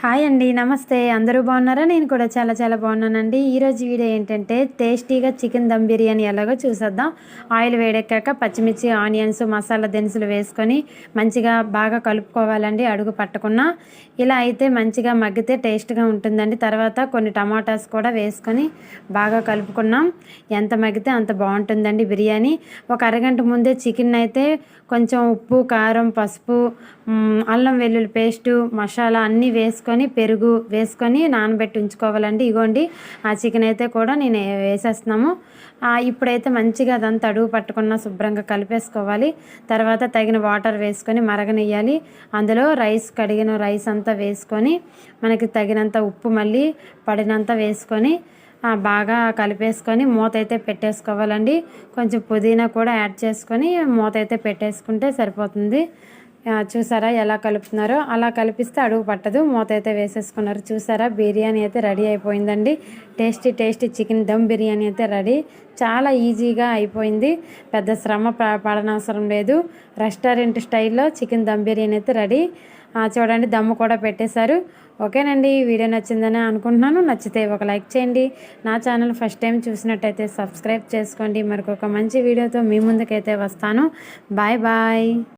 Hi అండి నమస్తే. అందరూ బాగున్నారా? నేను కూడా చాలా చాలా బాగున్నానండి. ఈరోజు వీడియో ఏంటంటే టేస్టీగా చికెన్ దమ్ బిర్యానీ ఎలాగో చూసేద్దాం. ఆయిల్ వేడెక్కాక పచ్చిమిర్చి ఆనియన్స్ మసాలా దినుసులు వేసుకొని మంచిగా బాగా కలుపుకోవాలండి అడుగు పట్టకుండా. ఇలా అయితే మంచిగా మగ్గితే టేస్ట్గా ఉంటుందండి. తర్వాత కొన్ని టమాటాస్ కూడా వేసుకొని బాగా కలుపుకున్నాం. ఎంత మగ్గితే అంత బాగుంటుందండి బిర్యానీ. ఒక అరగంట ముందే చికెన్ అయితే కొంచెం ఉప్పు కారం పసుపు అల్లం వెల్లుల్లి పేస్టు మసాలా అన్నీ వేసుకొని పెరుగు వేసుకొని నానబెట్టి ఉంచుకోవాలండి. ఇగోండి ఆ చికెన్ అయితే కూడా నేను వేసేస్తున్నాము. ఇప్పుడైతే మంచిగా అదంతా అడుగు పట్టుకున్న శుభ్రంగా కలిపేసుకోవాలి. తర్వాత తగిన వాటర్ వేసుకొని మరగనియ్యాలి. అందులో రైస్ కడిగిన రైస్ అంతా వేసుకొని మనకి తగినంత ఉప్పు మళ్ళీ పడినంత వేసుకొని బాగా కలిపేసుకొని మూత అయితే పెట్టేసుకోవాలండి. కొంచెం పుదీనా కూడా యాడ్ చేసుకొని మూత అయితే పెట్టేసుకుంటే సరిపోతుంది. చూసారా ఎలా కలుపుతున్నారో? అలా కలిపిస్తే అడుగు పట్టదు. మూత అయితే వేసేసుకున్నారు. చూసారా? బిర్యానీ అయితే రెడీ అయిపోయిందండి. Tasty tasty chicken dum biryani అయితే రెడీ. చాలా ఈజీగా అయిపోయింది. పెద్ద శ్రమ పడనవసరం లేదు. రెస్టారెంట్ స్టైల్లో చికెన్ దమ్ బిర్యానీ అయితే రెడీ. చూడండి దమ్ము కూడా పెట్టేశారు. ఓకేనండి ఈ వీడియో నచ్చిందని అనుకుంటున్నాను. నచ్చితే ఒక లైక్ చేయండి. నా ఛానల్ ఫస్ట్ టైం చూసినట్టయితే సబ్స్క్రైబ్ చేసుకోండి. మరొక మంచి వీడియోతో మీ ముందుకైతే వస్తాను. Bye bye.